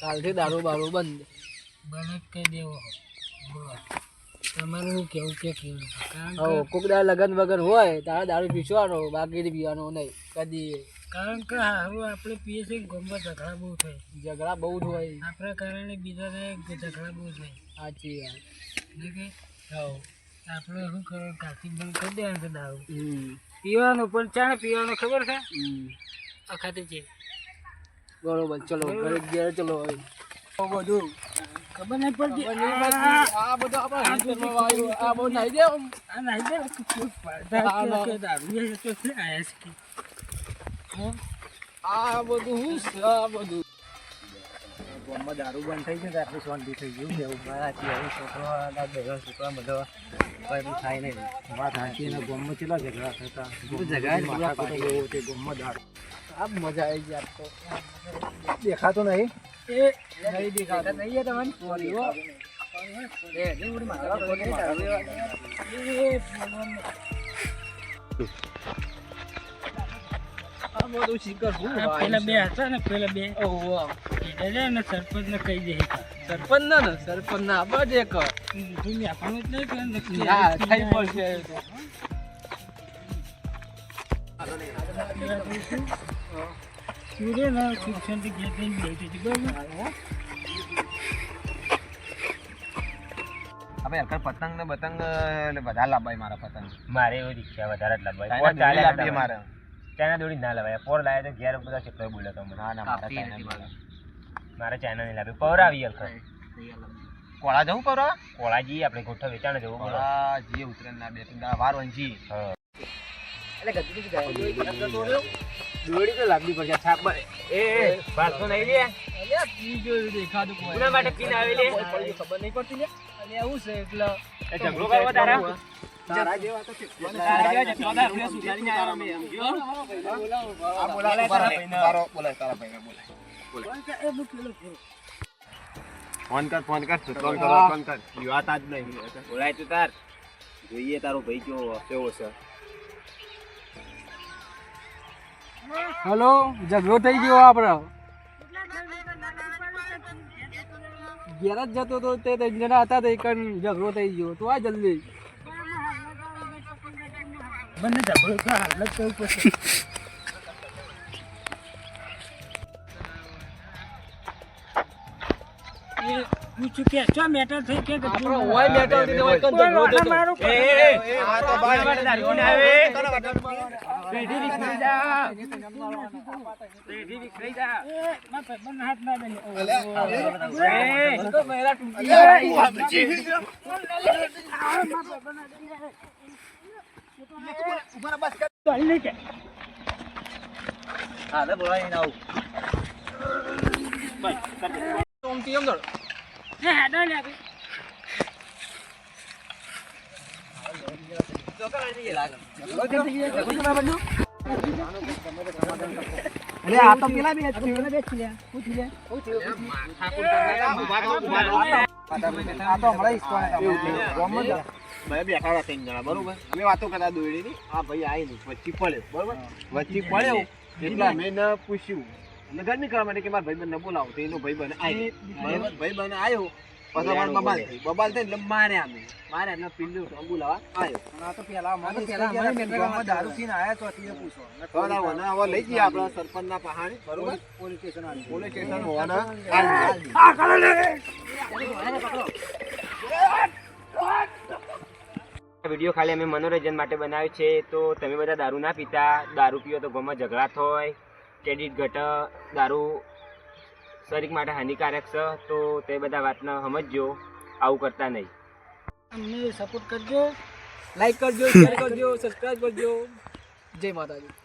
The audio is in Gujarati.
કાલથી દારૂ બારૂ બંધ. બને જ કહી દેવો તમારું શું કેવું કે કેવું કારણ કે કોક દાળ લગન વગર હોય તારે દારૂ પીસવાનો બાકી પીવાનો નહીં કદી. કારણ કે સારું આપણે પીએ છીએ ગમે ઝઘડા બહુ થાય. ઝઘડા બહુ જ હોય. આપણા કારણે બીજાને ઝઘડા બહુ થાય. સાચી વાત. એટલે કે હા આપણે શું કરવાનું? કાચી બંધ કરી દેવાનું છે દારૂ. પીવાનું પણ ચાણે પીવાનું ખબર છે? અખાતે છે બરોબર ચલો ઘરે ઘેર ચલો બધું ખબર નહીં પડતી. આ બધું આપણે આ બધું નાઈ દે આ નાઈ દે બધું હું આ બધું. ગામમાં દારૂ બંધ થઈ ગયું આટલું શાંતિ થઈ ગયું. કેવું મારાથી હવે છોકરો ભેગા છોકરા બધા. કઈ થાય નહીં. વાત સાચી એના ગામમાં કેટલા ઝઘડા થતા? ઝઘડા ગામમાં દારૂ. આ મજા આવી ગઈ આપકો દેખાતો નહીં. એ નહીં દેખાતા. નહીં તમને? સોરી હો. એ નહીં ઉડી મારા લેવા. એ ભગવાન. આ બધું શીખર પેલા બે હતા ને પેલા બે. ઓહો ને સરપંચ કહી દે સરપંચ ના? ને સરપંચ ના બસ એક પડશે. સૂર્ય ના શિક્ષણથી ઘેર થઈને બેઠી હતી બરાબર હવે હલકા પતંગ ને પતંગ એટલે વધારે લાભાય મારા પતંગ. મારે એવી ઈચ્છા વધારે જ લાભાય મારે. ચાઇના દોડી ના લાવાય પોર લાયા તો ઘેર બધા કેટલો બોલે તો મને. ના ના મારા ચાઇના મારે ચાઇના નહીં લાવી પવર આવી અલખર કોળા જવું પર કોળા જઈએ આપણે ગોઠવ વેચાણ જવું બોલો. કોળા જીએ ઉતરેન ના બે ત્રણ વાર વંજી એટલે ગજુ ગજુ ગાય. દોડી તો લાગવી પડશે છાપ પર. એ પાછો નહીં લે. અલ્યા, પી ગયો દેખાતું કોઈ. કોના માટે પીન આવી લે? કોઈ પડ્યું ખબર નહીં પડતી લે. અલ્યા, હું છે એટલે એ ઝઘડો કરવા તારા. તારા જેવા તો તારા જેવા જેટલા દારૂ લે, સુધારીને આવ્યા અમે, સમજ્યો? આ બોલાય તારા ભાઈને. તારો બોલાય તારા ભાઈને બોલાય. ફોન કર ફોન. કર ફોન કર. ફોન કર વાત આજ નહીં. બોલાય તું તાર. જોઈએ તારો ભાઈ કેવો કેવો છે. હલો ઝઘડો થઈ ગયો આપણો ઘેર જ જતો તો તે ત્રણ જણા હતા તે કણ ઝઘડો થઈ ગયો. તો આ જલ્દી. બંને ઝઘડો તો હાલ જ કરવું પછી પૂછ્યું કે ચો મેટર થઈ કે આપણો હોય મેટર હોય ઝઘડો મારું એ, આ તો બાર દારૂ આવે. પેઢી જા. પેઢી જા. હાથ ના દે. એ, તો મેરા તૂટી ગયા. ચાલી નહીં કે હાલે બોલાય ના આવું ઊંઘતી એમ દોડ. એ હેડો લે બરોબર વાતો કરતા દોડીની આ ભાઈ આવીને વચ્ચે પડ્યો બરોબર વચ્ચે પડ્યો અમે એને પૂછ્યું એટલે નીકળવા માટે કે મારા ભાઈ બને બોલાવો તો એનો ભાઈ બને આવ્યો ભાઈ બને આવ્યો પછી અમારે બબાલ થઈ. બબાલ થઈ એટલે માર્યા અમે માર્યા એટલે પીલું તો લાવા. આવ્યો આ તો પેલા અમારે પેલા અમારે મેટ્રિકમાં દારૂ પીને આવ્યા તો અત્યારે પૂછો. તો ના હવે લઈ જઈએ આપણા સરપંચના પહાડે બરોબર? પોલીસ સ્ટેશન આવી. પોલીસ સ્ટેશન હોવાના. હાલ વીડિયો ખાલી અમે મનોરંજન માટે બનાવ્યો છે તો તમે બધા દારૂ ના પીતા. દારૂ પીઓ તો ગામમાં ઝઘડા થાય ક્રેડિટ ઘટ દારૂ શરીર માટે હાનિકારક છે તો તે બધા વાતને સમજજો. આવું કરતા નહીં. અમને સપોર્ટ કરજો લાઈક કરજો શેર કરજો સબસ્ક્રાઇબ કરજો. જય માતાજી.